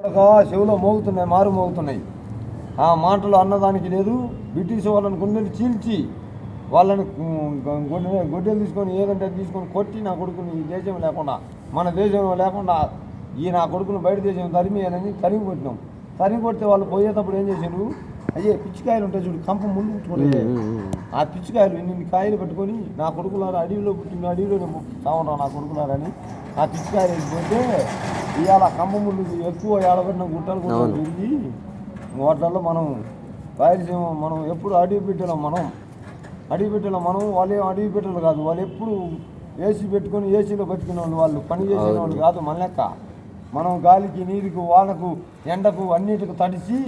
చెవిలో మోగుతున్నాయి మారు మోగుతున్నాయి. ఆ మాటలు అన్నదానికి లేదు బ్రిటిష్ వాళ్ళని గుండెలు చీల్చి వాళ్ళని గొడ్డె గొడ్డెలు తీసుకొని ఏదంటే తీసుకొని కొట్టి నా కొడుకుని ఈ దేశం లేకుండా మన దేశంలో లేకుండా ఈ నా కొడుకుని బయట దేశం తరిమి అని తరిమి కొట్టినాం. తరిమి కొడితే వాళ్ళు పోయేటప్పుడు ఏం చేశారు? అయ్యే పిచ్చికాయలు ఉంటాయి చూడు కంప ముందు పుచ్చుకోలే ఆ పిచ్చికాయలు ఇన్ని కాయలు పెట్టుకొని నా కొడుకులారా అడవిలో పుట్టిన అడవిలో చావరా నా కొడుకులారని ఆ పిచ్చికాయలు వేసిపోతే ఇవాళ కమ్మ ముళ్ళు ఎక్కువ ఏడబడిన గుట్టలు అవును. తిరిగి వాటిల్లో మనం రాయలసీమ మనం ఎప్పుడు అడవి పెట్టాం మనం అడవి పెట్టాం మనం వాళ్ళు ఏం అడవి పెట్టాలి కాదు వాళ్ళు ఎప్పుడు ఏసీ పెట్టుకొని ఏసీలో బతికిన వాళ్ళు వాళ్ళు పని చేసిన వాళ్ళు కాదు మన లెక్క. మనం గాలికి నీరుకు వానకు ఎండకు అన్నిటికి తడిసి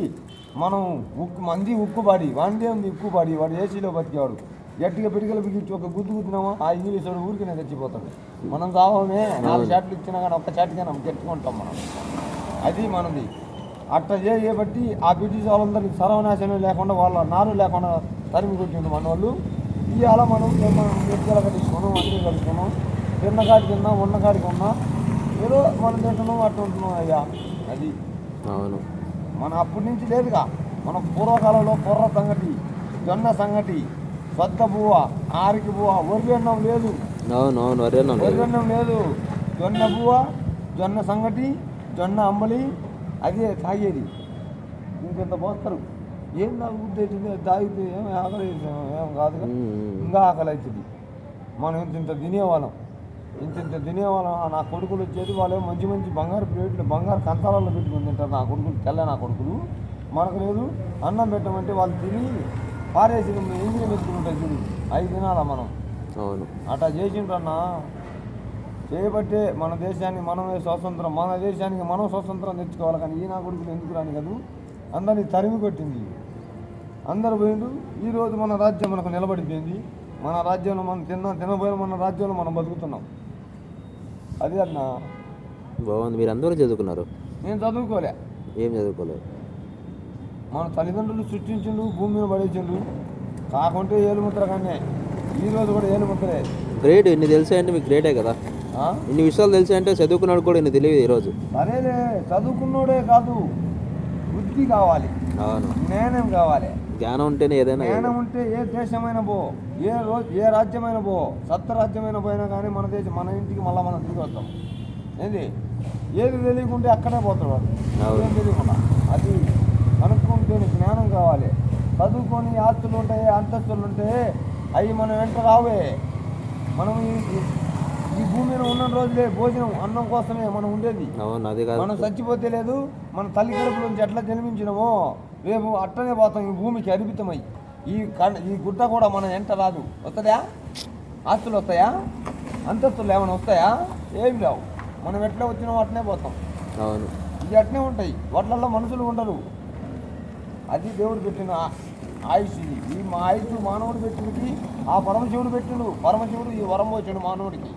మనం ఉక్కు మంది ఉక్కుబాడి వాందే ఉంది ఉక్కుబాడి వాడు ఏసీలో బతికేవాడు. గట్టిగా పిడికలు బిగించి ఒక గుద్దు గుద్దినామా? ఆ ఇంగ్లీష్ వాడు ఊరికనే తెచ్చిపోతాడు. మనం కావమే నాలుగు షాట్లు ఇచ్చినా కానీ ఒక్క షాట్గా మనం గెట్టుకుంటాం మనం. అది మనది. అట్లా చేయబట్టి ఆ బ్రిటిష్ వాళ్ళందరికీ సర్వనాశనం లేకుండా వాళ్ళ నారు లేకుండా తరిమి కొట్టిండు మన వాళ్ళు ఇవాళ మనం మనం ఎత్తుల కట్టించుకున్నాం అన్నీ కలుసుకున్నాం తిన్నాం ఉన్నకాడికి ఉన్నా ఏదో మనం తింటున్నాం అట్లా ఉంటున్నాం అయ్యా. అది. అవును. మన అప్పటి నుంచి లేదుగా. మన పూర్వకాలంలో కుర్ర సంగటి జొన్న సంగటి సొత్త పువ్వ ఆరికి పువ్వ వరి అన్నం లేదు. అవును అవును వరి అన్నం లేదు. జొన్న పువ్వ జొన్న సంగటి జొన్న అంబలి అదే తాగేది. ఇంకెంత పోస్తారు? ఏం తాగుతుంది తాగితే ఏం ఆకలి ఏం కాదు. ఇంకా ఆకలి అవుతుంది. మనం ఇంత ఇంత తినేవాళ్ళం. ఇంత ఇంత తినేవాళ్ళం. నా కొడుకులు వచ్చేది వాళ్ళు మంచి మంచి బంగారు ప్లేట్లు బంగారు కంతాలలో పెట్టుకుని తింటారు. నా కొడుకులు తెల్ల నా కొడుకులు. మనకు లేదు. అన్నం పెట్టమంటే వాళ్ళు తిని పారేసి ఇంజిన్ పెట్టుకుంటాయి చూడు ఐదు తినాలా మనం. అవును. అట్లా చేసిండ్రన్నా చేయబట్టే మన దేశాన్ని మనమే స్వాతంత్రం మన దేశానికి మనం స్వాతంత్రం తెచ్చుకోవాలి కానీ ఈ నా కొడుకులు ఎందుకు రాని కాదు? అందరినీ తరిమి కొట్టింది. అందరు పోయిండు ఈరోజు మన రాజ్యం మనకు నిలబడిపోయింది. మన రాజ్యంలో మనం తిన్న తినబోయిన మన రాజ్యంలో మనం బతుకుతున్నాం. అది అన్నా? బాగుంది. మీరు అందరూ చదువుకున్నారు? నేను చదువుకోలే. ఏం చదువుకోలేదు? మన తల్లిదండ్రులు సృష్టించిండు భూమి మీద పడేసిండు. కాకుంటే ఏలుముద్ర కన్నే ఈరోజు కూడా ఏలుముద్రే గ్రేట్ ఇన్ని తెలిసా అంటే మీకు గ్రేటే కదా? ఇన్ని విషయాలు తెలిసా అంటే చదువుకున్నాడు కూడా ఇన్ని తెలియదు ఈరోజు సరేలే చదువుకున్నోడే కాదు బుద్ధి కావాలి. అవును. జ్ఞానం కావాలి. జ్ఞానం ఉంటేనే ఏదైనా జ్ఞానం ఉంటే ఏ దేశమైనా పో ఏ రోజు ఏ రాజ్యమైనా పో సప్త రాజ్యమైనా పోయినా కానీ మన దేశం మన ఇంటికి మళ్ళీ మనం తిరిగి వస్తాం. ఏంది? ఏది తెలియకుంటే అక్కడే పోతాడు వాడు అవును. ఏం తెలియకుండా అది కనుక్కుంటే జ్ఞానం కావాలి చదువుకొని ఆస్తులు ఉంటాయి అంతస్తులు ఉంటాయి. అవి మనం వెంట రావే. మనం ఈ- భూమి మీద ఉన్న రోజులే భోజనం అన్నం కోసమే మనం ఉండేది. మనం చచ్చిపోతే లేదు మన తల్లి కడుపు నుంచి ఎట్లా జన్మించినామో రేపు అట్టనే పోతాం ఈ భూమికి అరిపితమై. ఈ ఈ గుట్ట కూడా మన ఎంట రాదు. వస్తుందా? ఆస్తులు వస్తాయా? అంతస్తులు ఏమైనా వస్తాయా? ఏం లేవు మనం ఎట్లా వచ్చినామో అట్నే పోతాం. అవును. ఇది అట్నే ఉంటాయి. వాటిల్లో మనుషులు ఉండరు. అది దేవుడు పెట్టిన ఆయుష్ ఇది ఈ మా ఆయుష్ మానవుడు పెట్టినకి ఆ పరమశివుడు పెట్టిండు. పరమశివుడు ఈ వరం పోసాడు మానవుడికి.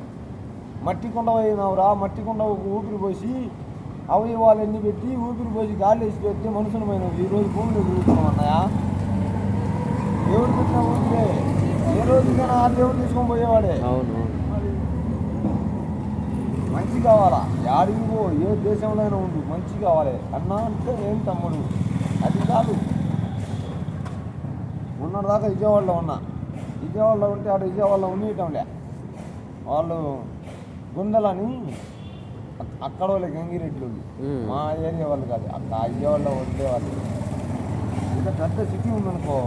మట్టి కుండ పోయినవురా మట్టి కుండ ఊపిరి పోసి ఎన్ని పెట్టి ఊపిరి పోసి గాలి వేసి పెడితే మనుషులమైన ఈ రోజు భూమిలో తిరుగుతున్నాం అన్నయ్య. దేవుడు పెట్టిన ఊపిరే ఏ రోజుకైనా ఆ దేవుడు తీసుకొని పోయేవాడే. అవును. మంచి కావాలా? యాడికి పో ఏ దేశంలో అయినా ఉండు. మంచి కావాలి. అన్నా అంటే ఏం తమ్ముడు? అది కాదు. ఉన్నదాకా విజయవాడలో ఉన్నా. విజయవాడలో ఉంటే ఆడ విజయవాడలో ఉండటంలే వాళ్ళు గుందలని అక్- అక్కడ వాళ్ళకి గంగిరెడ్లు. మా ఏరియా వాళ్ళు కాదు అక్కడ విజయవాడలో ఉండేవాళ్ళు ఇంకా పెద్ద సిటీ ఉందనుకో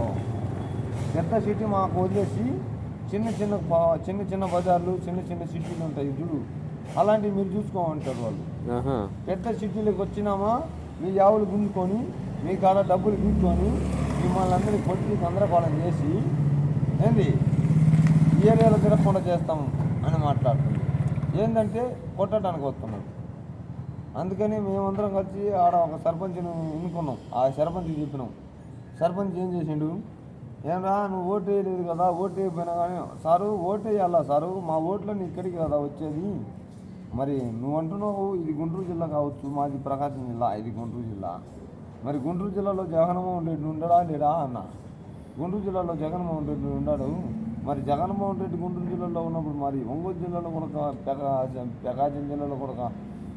పెద్ద సిటీ మాకు వదిలేసి చిన్న చిన్న చిన్న చిన్న బజార్లు చిన్న చిన్న సిటీలు ఉంటాయి చూడు. అలాంటివి మీరు చూసుకోమంటారు వాళ్ళు. పెద్ద సిటీలకు వచ్చినామా మీ యావులు గుంజుకొని మీ కాడ డబ్బులు తీసుకొని మిమ్మల్ని అందరినీ కొట్టి గందరగోళం చేసి ఏంది? ఏరియాలో తిరగకుండా చేస్తాం అని మాట్లాడుతుంది. ఏంటంటే కొట్టడానికి వస్తున్నాడు అందుకని మేమందరం కలిసి ఆడ ఒక సర్పంచ్ని ఎన్నుకున్నాం. ఆ సర్పంచ్కి చెప్పినాం. సర్పంచ్ ఏం చేసిండు? ఏమరా నువ్వు ఓటు వేయలేదు కదా ఓటు వేయకపోయినా కానీ సారు ఓటు వేయాలా సారు? మా ఓట్లో నీ ఇక్కడికి కదా వచ్చేది. మరి నువ్వు అంటున్నావు ఇది గుంటూరు జిల్లా కావచ్చు మాది ప్రకాశం జిల్లా ఇది గుంటూరు జిల్లా. మరి గుంటూరు జిల్లాలో జగన్మోహన్ రెడ్డి ఉండడా లేడా అన్న? గుంటూరు జిల్లాలో జగన్మోహన్ రెడ్డి ఉన్నాడు మరి జగన్మోహన్ రెడ్డి గుంటూరు జిల్లాలో ఉన్నప్పుడు మరి ఒంగోలు జిల్లాలో కూడా ప్రకాశం ప్రకాశం జిల్లాలో కూడా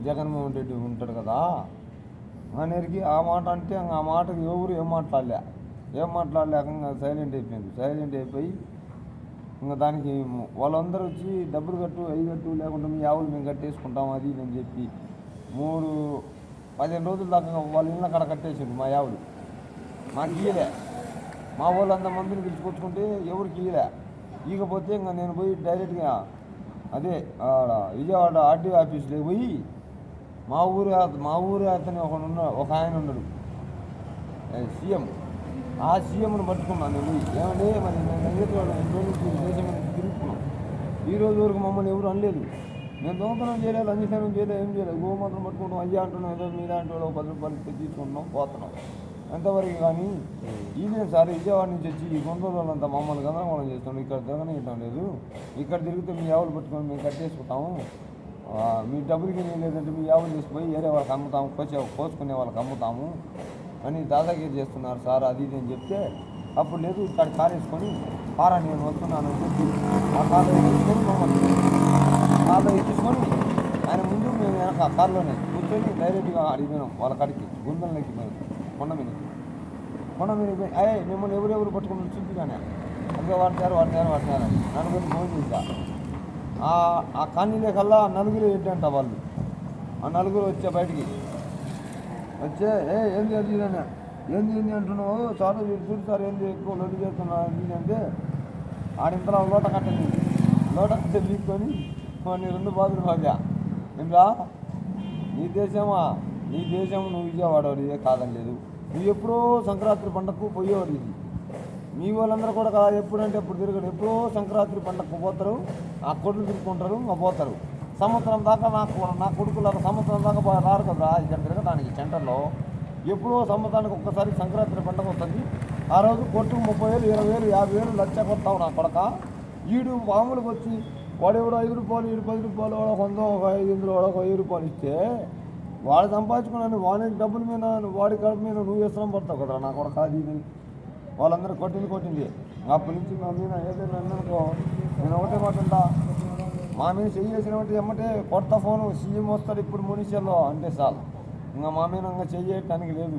జగన్మోహన్ రెడ్డి ఉంటాడు కదా? అనేరికి ఆ మాట అంటే ఆ మాటకు ఎవరు ఏం మాట్లాడలే. ఏం మాట్లాడలేక సైలెంట్ అయిపోయింది. సైలెంట్ అయిపోయి ఇంకా దానికి వాళ్ళందరూ వచ్చి డబ్బులు కట్టు అవి కట్టు లేకుండా మీ ఆవులు మేము కట్టేసుకుంటాం అది అని చెప్పి మూడు పదిహేను రోజుల దాకా వాళ్ళ ఇళ్ళ కాడ కట్టేసిండు మా యావుడు మాకు ఇయ్యలే. మా వాళ్ళు అంత మందిని పిలుచుకొచ్చుకుంటే ఎవరికి ఇయ్యలే. ఇకపోతే ఇంకా నేను పోయి డైరెక్ట్గా అదే ఆడ విజయవాడ ఆర్టీఓ ఆఫీస్లో పోయి మా ఊరు మా ఊరు అతను ఒక ఉన్నాడు ఒక ఆయన ఉన్నాడు. సీఎం. ఆ సీఎంను పట్టుకున్నాను నేను పోయి. ఏమంటే మరి నేను ఎదురు దేశం తిరుగుతున్నాం. ఈ రోజు వరకు మమ్మల్ని ఎవరు అనలేదు. నేను దొంగతనం చేయలేదు అంజనం చేయలేదు ఏం చేయలేదు. గో మాత్రం పట్టుకుంటాం అయ్యా అంటున్నాం ఏదో మీ దాంట్లో ఒక పది రూపాయలు ఇస్తే తీసుకుంటున్నాం పోతున్నాం. ఎంతవరకు కానీ ఇదే సార్ విజయవాడ నుంచి వచ్చి ఈ గుంటూరులంతా మమ్మల్ని గందరగోళం చేస్తున్నాం. ఇక్కడ తిరగనియటం లేదు. ఇక్కడ తిరిగితే మీ ఆవులు పట్టుకొని మేము కట్టేసుకుంటాము. మీ డబ్బులకి నేను లేదంటే మీ ఆవులు తీసుకుపోయి వేరే వాళ్ళకి అమ్ముతాము కోసే కోసుకునే వాళ్ళకి అమ్ముతాము అని దాదాగిరి చేస్తున్నారు సార్ అది ఇది అని చెప్తే అప్పుడు లేదు ఇక్కడ కార్ వేసుకొని పారా నేను వస్తున్నాను అని చెప్పి ఆ మమ్మల్ని కార్లో ఎక్కించుకొని ఆయన ముందు మేము వెనక కార్లోనే కూర్చొని డైరెక్ట్గా అడిగిపోయినాం వాళ్ళ కాడికి గుందెలు ఎక్కిపోయాం కొండ మీదకి కొండ మీద పోయి అయ్యే మిమ్మల్ని ఎవరెవరు పట్టుకుని చూపిగానే అందుకే వాడతారు వాడతారు వాడతారు నలుగురు ఫోన్ చేశా. ఆ ఆ కాలనీలే కల్లా నలుగురు ఏంటంట వాళ్ళు. ఆ నలుగురు వచ్చే బయటికి. వచ్చే ఏ ఏంది అది అని. ఏంది ఏంది అంటున్నావు? చాలా వీడు చూడు సార్ ఏంది ఎక్కువ లొడ్డు చేస్తున్నావు ఇది అంటే. ఆడింతలో లోట కట్టండి. లోట కట్టే తీసుకొని నీ రెండు బాధలు బాగా ఏంరా నీ దేశమా? నీ దేశం నువ్వు విజయవాడవాడు కాదని లేదు. నువ్వు ఎప్పుడో సంక్రాంతి పండగకు పోయేవాడు ఇది మీ వాళ్ళందరూ కూడా కాదు ఎప్పుడంటే ఎప్పుడు తిరగడు. ఎప్పుడో సంక్రాంతి పండగకు పోతారు. ఆ కొడుకులు తిరుగుకుంటారు ఇంకా పోతారు. సంవత్సరం దాకా నాకు నా కొడుకులకు సంవత్సరం దాకా రారు కదా ఇక్కడ తిరగడానికి సెంటర్లో ఎప్పుడో సంవత్సరానికి ఒక్కసారి సంక్రాంతి పండగ వస్తుంది. ఆ రోజు కొట్టు ముప్పై వేలు ఇరవై వేలు యాభై వేలు లక్ష కొడతావు నా కొడక. ఈడు మామూలుగా వచ్చి వాడు ఎవడో ఐదు రూపాయలు ఈడు పది రూపాయలు వాడు వంద ఒక ఐదు వందలు వాడు ఒక వెయ్యి రూపాయలు ఇస్తే వాడు సంపాదించుకున్నాను వాడికి డబ్బుల మీద వాడి కడుపు మీద నువ్వు ఇష్టం పడతావు కదా నా కొడక అది ఇది వాళ్ళందరూ కొట్టింది కొట్టింది. అప్పటి నుంచి మా మీద ఏదైనా అన్ననుకో నేను ఒకటే మాట అంటా. మా మీద చెయ్యేసినట్టు ఎమ్మటే కొత్త ఫోను సీఎం వస్తాడు ఇప్పుడు మునిషియల్లో అంటే చాలు. ఇంకా మా మీద ఇంకా చెయ్యటానికి లేదు.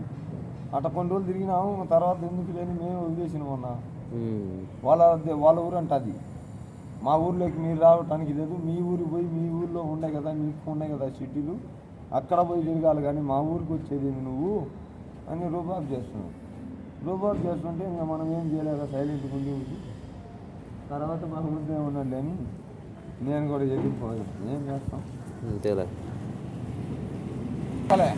అట్ట కొన్ని రోజులు తిరిగినాము తర్వాత ఎందుకు లేని మేము వదిలేసినాం అన్న. వాళ్ళ వాళ్ళ ఊరు అంట అది. మా ఊర్లోకి మీరు రావటానికి లేదు. మీ ఊరికి పోయి మీ ఊర్లో ఉండే కదా మీకు ఉండే కదా సిటీలు అక్కడ పోయి తిరగాలి కానీ మా ఊరికి వచ్చేది నువ్వు? అని రూబాబ్ చేస్తున్నావు రూబాబ్ చేస్తుంటే ఇంకా మనం ఏం చేయలేక సైలెంట్ ఉండి తర్వాత మా ఊరితో ఉండండి అని నేను కూడా ఎదిరిపోయాను ఏం చేస్తాం? అంతేలే. అలే